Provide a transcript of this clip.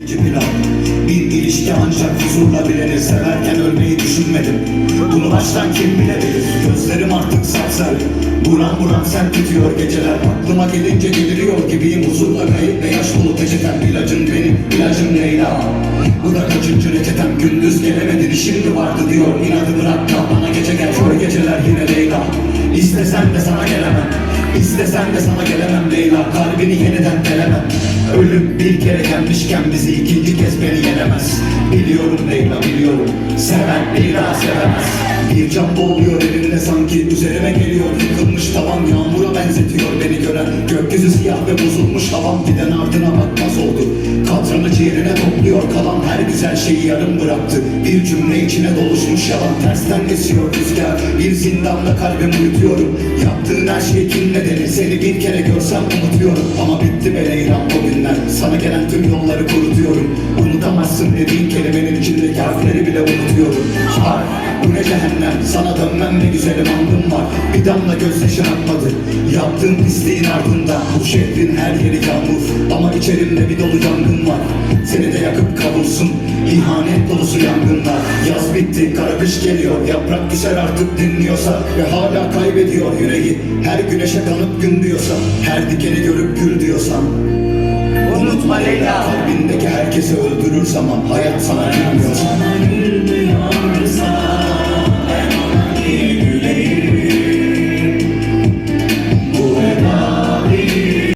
Plan Bir ilişki ancak huzurla bilinir Severken ölmeyi düşünmedim. Bunu baştan kim bilebilir? Gözlerim artık sapsarı. Buram buram sen tutuyor geceler. Aklıma gelince deliriyor gibiyim. Huzurla kayıp ve yaş dolu peçetem İlacın benim ilacım Leyla. Bu da kaçıncı reçetem Gündüz gelemedin şimdi vardı diyor. İnadı bırak kal bana gece gel. Kör geceler yine Leyla. İstesen de sana gelemem. İstesen de sana gelemem Leyla. Kalbini yeniden delemem Ölüm bir kere gelmişken bizi ikinci kez beni yenemez. Biliyorum Leyla biliyorum. Seven bir daha sevemez. Bir can boğuluyor elimde sanki Üzerime geliyor. Yıkılmış tavan Yağmura benzetiyor beni gören. Gökyüzü siyah ve bozulmuş havam Giden ardına bakmaz oldu. Katranı ciğerine topluyor kalan Her güzel şeyi yarım bıraktı. Bir cümle içine doluşmuş yalan Tersten esiyor rüzgar. Bir zindanda kalbimi uyutuyorum Yaptığın her şey kim nedeni Seni bir kere görsem unutuyorum. Ama bitti be Leyla o günler. Sana gelen tüm yolları kurutuyorum Unutamazsın dediğin kelimenin içindeki harfleri bile unutuyorum. Hayır bu ne cehennem? Sana dönmem ne güzelim andım var. Bir damla gözyaşın akmadı. Yaptığın pisliğin ardında Bu şehrin her yeri yağmur. Ama içerimde bir dolu yangın var. Seni de yakıp kavursun. İhanet dolusu yangınlar. Yaz bitti kara kış geliyor. Yaprak düşer artık dinliyorsa Ve hala kaybediyor yüreği. Her güneşe kanıp gün diyorsa Her dikeni görüp gül diyorsan Unutma herkesi öldürür zaman Hayat sana